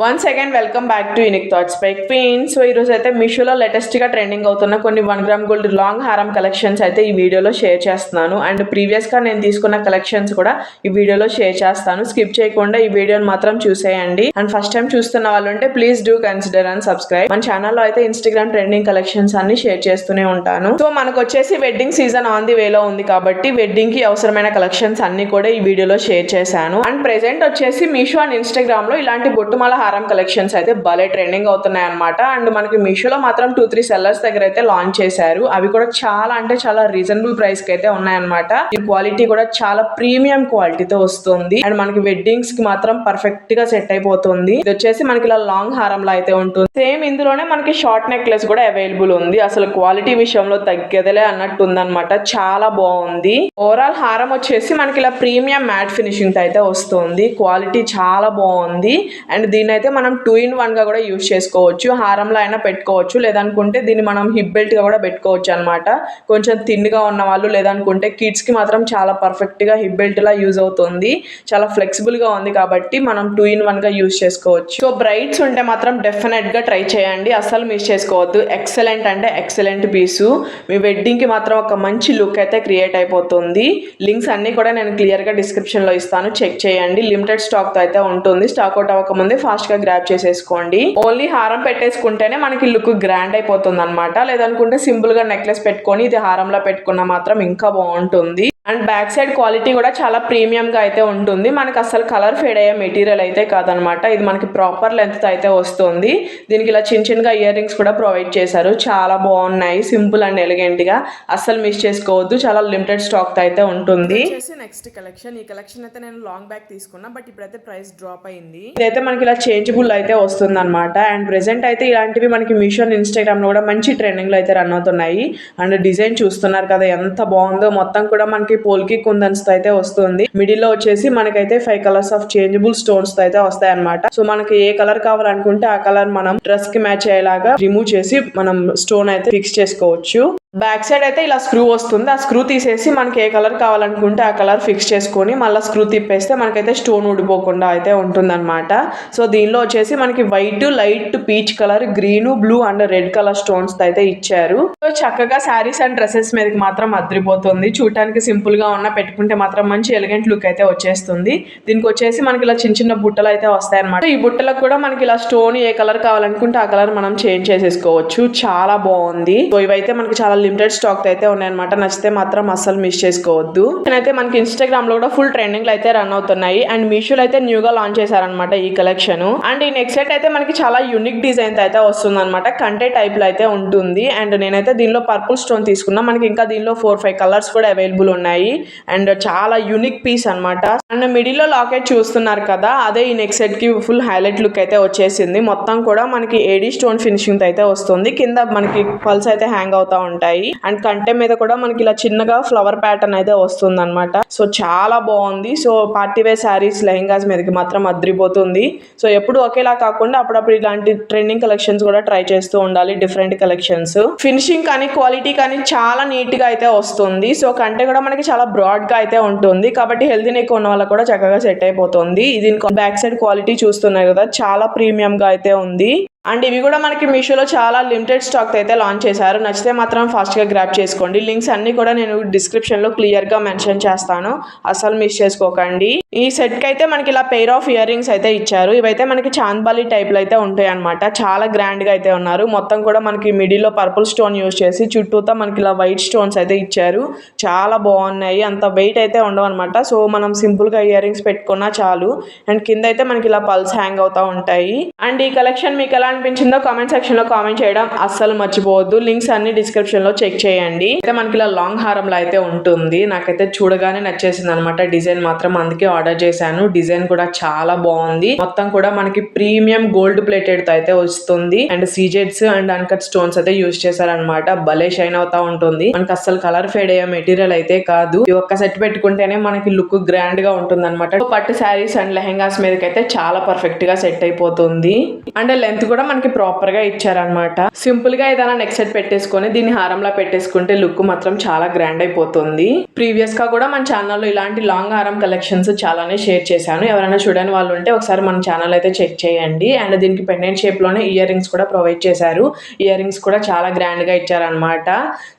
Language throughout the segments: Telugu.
One second welcome back to unique thoughts by queen so ఈరోజు అయితే మీషోలో లేటెస్ట్గా ట్రెండింగ్ అవుతున్న కొన్ని వన్ గ్రామ్ గోల్డ్ లాంగ్ హారం కలెక్షన్స్ అయితే ఈ వీడియోలో షేర్ చేస్తున్నాను. అండ్ ప్రీవియస్గా నేను తీసుకున్న కలెక్షన్స్ కూడా ఈ వీడియోలో షేర్ చేస్తాను. స్కిప్ చేయకుండా ఈ వీడియోని మాత్రం చూసేయండి. అండ్ ఫస్ట్ టైం చూస్తున్న వాళ్ళు ఉంటే please do consider and subscribe మన ఛానల్లో అయితే ఇన్స్టాగ్రామ్ ట్రెండింగ్ కలెక్షన్స్ అన్ని షేర్ చేస్తూనే ఉంటాను. సో మనకు వచ్చేసి వెడ్డింగ్ సీజన్ ఆన్ ది వేలో ఉంది కాబట్టి వెడ్డింగ్కి అవసరమైన కలెక్షన్స్ అన్ని కూడా ఈ వీడియోలో షేర్ చేశాను. అండ్ ప్రెసెంట్ వచ్చేసి మీషో అండ్ ఇన్స్టాగ్రామ్లో ఇలాంటి బొట్టుమల హారం కలెక్షన్స్ అయితే భలే ట్రెండింగ్ అవుతున్నాయి అనమాట అండ్ మనకి మీషోలో మాత్రం టూ త్రీ సెల్లర్స్ దగ్గర అయితే లాంచ్ చేశారు. అవి కూడా చాలా అంటే చాలా రీజనబుల్ ప్రైస్కి అయితే ఉన్నాయన్నమాట. ఈ క్వాలిటీ కూడా చాలా ప్రీమియం క్వాలిటీతో వస్తుంది. అండ్ మనకి వెడ్డింగ్స్కి మాత్రం పర్ఫెక్ట్గా సెట్ అయిపోతుంది. ఇది వచ్చేసి మనకి ఇలా లాంగ్ హారం లా అయితే ఉంటుంది. సేమ్ ఇందులోనే మనకి షార్ట్ నెక్లెస్ కూడా అవైలబుల్ ఉంది. అసలు క్వాలిటీ విషయంలో తగ్గదలే అన్నట్టు ఉందన్నమాట. చాలా బాగుంది. ఓవరాల్ హారం వచ్చేసి మనకి ఇలా ప్రీమియం మ్యాట్ ఫినిషింగ్ అయితే వస్తుంది. క్వాలిటీ చాలా బాగుంది. అండ్ దీని అయితే మనం టూ ఇన్ వన్గా కూడా యూస్ చేసుకోవచ్చు. హారంలో అయినా పెట్టుకోవచ్చు. లేదనుకుంటే దీన్ని మనం హిప్ బెల్ట్గా కూడా పెట్టుకోవచ్చు అనమాట కొంచెం థిన్గా ఉన్న వాళ్ళు లేదనుకుంటే కిడ్స్కి మాత్రం చాలా పర్ఫెక్ట్గా హిప్ బెల్ట్లా యూజ్ అవుతుంది. చాలా ఫ్లెక్సిబుల్గా ఉంది కాబట్టి మనం టూ ఇన్ వన్గా యూజ్ చేసుకోవచ్చు. సో బ్రైట్స్ ఉంటే మాత్రం డెఫినెట్గా ట్రై చేయండి. అస్సలు మిస్ చేసుకోవద్దు. ఎక్సలెంట్ అంటే ఎక్సలెంట్ పీసు మీ వెడ్డింగ్కి మాత్రం ఒక మంచి లుక్ అయితే క్రియేట్ అయిపోతుంది. లింక్స్ అన్ని కూడా నేను క్లియర్గా డిస్క్రిప్షన్లో ఇస్తాను. చెక్ చేయండి. లిమిటెడ్ స్టాక్తో అయితే ఉంటుంది. స్టాక్ అవుట్ అవ్వకముందే ఫాస్ట్ గా గ్రాప్ చేసేసుకోండి. ఓన్లీ హారం పెట్టేసుకుంటేనే మనకి లుక్ గ్రాండ్ అయిపోతుంది అనమాట లేదనుకుంటే సింపుల్గా నెక్లెస్ పెట్టుకొని ఇది హారంలో పెట్టుకున్నా మాత్రం ఇంకా బాగుంటుంది. అండ్ బ్యాక్ సైడ్ క్వాలిటీ కూడా చాలా ప్రీమియం గా అయితే ఉంటుంది. మనకి అసలు కలర్ ఫేడ్ అయ్యే మెటీరియల్ అయితే కాదనమాట. ఇది మనకి ప్రాపర్ లెంత్ అయితే వస్తుంది. దీనికి ఇలా చిన్న చిన్నగా ఇయర్ రింగ్స్ కూడా ప్రొవైడ్ చేశారు. చాలా బాగున్నాయి. సింపుల్ అండ్ ఎలిగెంట్గా. అస్సలు మిస్ చేసుకోవద్దు. చాలా లిమిటెడ్ స్టాక్తో అయితే ఉంటుంది. Next collection. ఈ కలెక్షన్ అయితే నేను లాంగ్ బ్యాక్ తీసుకున్నా బట్ ఇప్పుడైతే ప్రైస్ డ్రాప్ అయింది. ఇదైతే మనకి ఇలా చేంజబుల్ అయితే వస్తుంది అనమాట అండ్ ప్రెసెంట్ అయితే ఇలాంటివి మనకి మీషో ఇన్స్టాగ్రామ్లో కూడా మంచి ట్రెండింగ్లో అయితే రన్ అవుతున్నాయి. అండ్ డిజైన్ చూస్తున్నారు కదా ఎంత బాగుందో. మొత్తం కూడా మనకి పోల్కి కుందన్స్తో అయితే వస్తుంది. మిడిల్లో వచ్చేసి మనకైతే ఫైవ్ కలర్స్ ఆఫ్ చేంజబుల్ స్టోన్స్తో అయితే వస్తాయి అనమాట సో మనకి ఏ కలర్ కావాలనుకుంటే ఆ కలర్ మనం డ్రెస్కి మ్యాచ్ అయ్యేలాగా రిమూవ్ చేసి మనం స్టోన్ అయితే ఫిక్స్ చేసుకోవచ్చు. బ్యాక్ సైడ్ అయితే ఇలా స్క్రూ వస్తుంది. ఆ స్క్రూ తీసేసి మనకి ఏ కలర్ కావాలనుకుంటే ఆ కలర్ ఫిక్స్ చేసుకొని మళ్ళీ స్క్రూ తిప్పేస్తే మనకైతే స్టోన్ ఊడిపోకుండా అయితే ఉంటుందన్నమాట. సో దీనిలో వచ్చేసి మనకి white light peach colour green blue and red colour stones అయితే ఇచ్చారు. సో చక్కగా శారీస్ అండ్ డ్రెస్సెస్ మీదకి మాత్రం అద్రిపోతుంది. చూడటానికి సింపుల్గా ఉన్న పెట్టుకుంటే మాత్రం మంచి ఎలిగెంట్ లుక్ అయితే వచ్చేస్తుంది. దీనికి వచ్చేసి మనకి ఇలా చిన్న చిన్న బుట్టలు అయితే వస్తాయన్నమాట. ఈ బుట్టలకు కూడా మనకి ఇలా స్టోన్ ఏ కలర్ కావాలనుకుంటే ఆ కలర్ మనం చేంజ్ చేసేసుకోవచ్చు. చాలా బాగుంది. సో ఇవైతే మనకి చాలా లిమిటెడ్ స్టాక్ అయితే ఉన్నాయన్నమాట. నచ్చితే మాత్రం అస్సలు మిస్ చేసుకోవద్దు. అయితే మనకి ఇన్స్టాగ్రామ్లో కూడా ఫుల్ ట్రెండింగ్ అయితే రన్ అవుతున్నాయి. అండ్ మీషోలో అయితే న్యూ గా లాంచ్ చేశారనమాట ఈ కలెక్షన్ అండ్ ఈ నెక్స్ట్ అయితే మనకి చాలా యూనిక్ డిజైన్ అయితే వస్తుంది అనమాట కంటే టైప్లో అయితే ఉంటుంది. అండ్ నేనైతే దీనిలో పర్పుల్ స్టోన్ తీసుకున్నా. మనకి ఇంకా దీనిలో ఫోర్ ఫైవ్ కలర్స్ కూడా అవైలబుల్ ఉన్నాయి. అండ్ చాలా యూనిక్ పీస్ అన్నమాట. అండ్ మిడిల్లో లాకెట్ చూస్తున్నారు కదా అదే ఈ నెక్స్ట్ సెట్కి ఫుల్ హైలైట్ లుక్ అయితే వచ్చేసింది. మొత్తం కూడా మనకి ఏడీ స్టోన్ ఫినిషింగ్ అయితే వస్తుంది. కింద మనకి పల్స్ అయితే హ్యాంగ్ అవుతా ఉంటాయి. అండ్ కంటె మీద కూడా మనకి ఇలా చిన్నగా ఫ్లవర్ ప్యాటర్న్ అయితే వస్తుంది అనమాట సో చాలా బాగుంది. So party wear saris lehengas మీదకి మాత్రం అద్రిపోతుంది. సో ఎప్పుడు ఒకేలా కాకుండా అప్పుడప్పుడు ఇలాంటి ట్రెండింగ్ కలెక్షన్స్ కూడా ట్రై చేస్తూ ఉండాలి. డిఫరెంట్ కలెక్షన్స్ ఫినిషింగ్ కానీ క్వాలిటీ కానీ చాలా నీట్గా అయితే వస్తుంది. సో కంటే కూడా మనకి చాలా బ్రాడ్గా అయితే ఉంటుంది. కాబట్టి హెల్తీ నెక్ ఉన్న వాళ్ళకి కూడా చక్కగా సెట్ అయిపోతుంది. దీని బ్యాక్ సైడ్ క్వాలిటీ చూస్తున్నారు కదా. చాలా ప్రీమియం గా అయితే ఉంది. అండ్ ఇవి కూడా మనకి మీషోలో చాలా లిమిటెడ్ స్టాక్ అయితే లాంచ్ చేశారు. నచ్చితే మాత్రం ఫాస్ట్గా గ్రాప్ చేసుకోండి. లింక్స్ అన్ని కూడా నేను డిస్క్రిప్షన్లో క్లియర్గా మెన్షన్ చేస్తాను. అసలు మిస్ చేసుకోకండి. ఈ సెట్కి అయితే మనకి ఇలా పెయిర్ ఆఫ్ ఇయర్ రింగ్స్ అయితే ఇచ్చారు. ఇవైతే మనకి చాంద్బాలి టైప్లో అయితే ఉంటాయి అనమాట చాలా గ్రాండ్గా అయితే ఉన్నారు. మొత్తం కూడా మనకి మిడిల్లో పర్పుల్ స్టోన్ యూస్ చేసి చుట్టూతో మనకి ఇలా వైట్ స్టోన్స్ అయితే ఇచ్చారు. చాలా బాగున్నాయి. అంత వెయిట్ అయితే ఉండవు అనమాట సో మనం సింపుల్గా ఇయర్ రింగ్స్ పెట్టుకున్నా చాలు. అండ్ కింద అయితే మనకి ఇలా పల్స్ హ్యాంగ్ అవుతా ఉంటాయి. అండ్ ఈ కలెక్షన్ మీకు ఎలా అనిపించిందో కామెంట్ సెక్షన్లో కామెంట్ చేయడం అస్సలు మర్చిపోవద్దు. లింక్స్ అన్ని డిస్క్రిప్షన్లో చెక్ చేయండి. అయితే మనకి ఇలా లాంగ్ హారంలో అయితే ఉంటుంది. నాకైతే చూడగానే నచ్చేసింది అనమాట డిజైన్ మాత్రం అందుకే ఆర్డర్ చేశాను. డిజైన్ కూడా చాలా బాగుంది. మొత్తం కూడా మనకి ప్రీమియం గోల్డ్ ప్లేటెడ్తో అయితే వస్తుంది. అండ్ సీజెట్స్ అండ్ అన్కట్ స్టోన్స్ అయితే యూజ్ చేశారనమాట. భలే షైన్ అవుతా ఉంటుంది. మనకి అస్సలు కలర్ ఫేడ్ అయ్యే మెటీరియల్ అయితే కాదు. ఈ ఒక్క సెట్ పెట్టుకుంటేనే మనకి లుక్ గ్రాండ్గా ఉంటుంది అనమాట పట్టు శారీస్ అండ్ లెహెంగాస్ మీదకైతే చాలా పర్ఫెక్ట్గా సెట్ అయిపోతుంది. అండ్ లెంత్ కూడా మనకి ప్రాపర్గా ఇచ్చారనమాట సింపుల్గా ఏదైనా నెక్ సెట్ పెట్టేసుకొని దీన్ని హారంలా పెట్టేసుకుంటే లుక్ మాత్రం చాలా గ్రాండ్ అయిపోతుంది. ప్రీవియస్గా కూడా మన ఛానల్లో ఇలాంటి లాంగ్ హారం కలెక్షన్స్ చాలానే షేర్ చేశాను. ఎవరైనా చూడని వాళ్ళు ఉంటే ఒకసారి మన ఛానల్ అయితే చెక్ చేయండి. అండ్ దీనికి పెండెంట్ షేప్లోనే ఇయర్ రింగ్స్ కూడా ప్రొవైడ్ చేశారు. ఇయర్ రింగ్స్ కూడా చాలా గ్రాండ్గా ఇచ్చారనమాట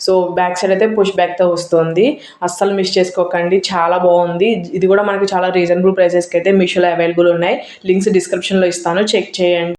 సో బ్యాక్ సైడ్ అయితే పుష్ బ్యాక్తో వస్తుంది. అస్సలు మిస్ చేసుకోకండి. చాలా బాగుంది. ఇది కూడా మనకి చాలా రీజనబుల్ ప్రైసెస్కి అయితే మీషోలో అవైలబుల్ ఉన్నాయి. లింక్స్ డిస్క్రిప్షన్లో ఇస్తాను. చెక్ చేయండి.